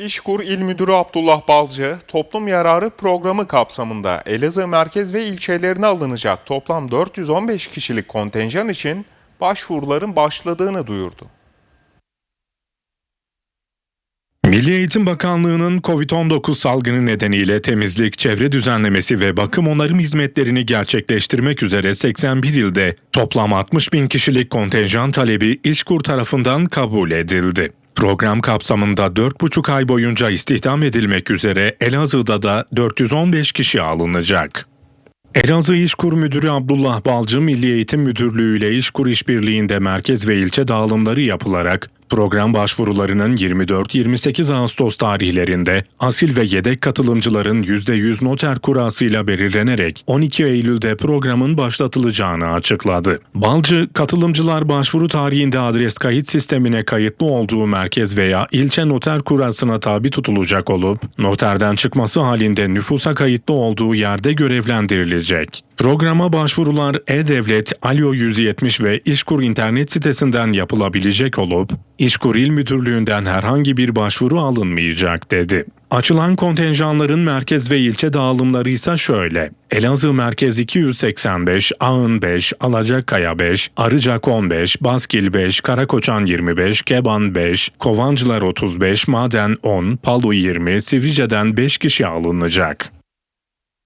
İşkur İl Müdürü Abdullah Balcı, toplum yararı programı kapsamında Elazığ merkez ve ilçelerine alınacak toplam 415 kişilik kontenjan için başvuruların başladığını duyurdu. Milli Eğitim Bakanlığı'nın COVID-19 salgını nedeniyle temizlik, çevre düzenlemesi ve bakım onarım hizmetlerini gerçekleştirmek üzere 81 ilde toplam 60 bin kişilik kontenjan talebi İşkur tarafından kabul edildi. Program kapsamında 4,5 ay boyunca istihdam edilmek üzere Elazığ'da da 415 kişi alınacak. Elazığ İşkur Müdürü Abdullah Balcı Milli Eğitim Müdürlüğü ile İşkur İşbirliği'nde merkez ve ilçe dağılımları yapılarak program başvurularının 24-28 Ağustos tarihlerinde asil ve yedek katılımcıların %100 noter kurasıyla belirlenerek 12 Eylül'de programın başlatılacağını açıkladı. Balcı, katılımcılar başvuru tarihinde adres kayıt sistemine kayıtlı olduğu merkez veya ilçe noter kurasına tabi tutulacak olup, noterden çıkması halinde nüfusa kayıtlı olduğu yerde görevlendirilecek. Programa başvurular E-Devlet, Alo 170 ve İşkur internet sitesinden yapılabilecek olup, İşkur İl Müdürlüğü'nden herhangi bir başvuru alınmayacak dedi. Açılan kontenjanların merkez ve ilçe dağılımları ise şöyle. Elazığ Merkez 285, Ağın 5, Alacakaya 5, Arıcak 15, Baskil 5, Karakoçan 25, Keban 5, Kovancılar 35, Maden 10, Palu 20, Sivrice'den 5 kişi alınacak.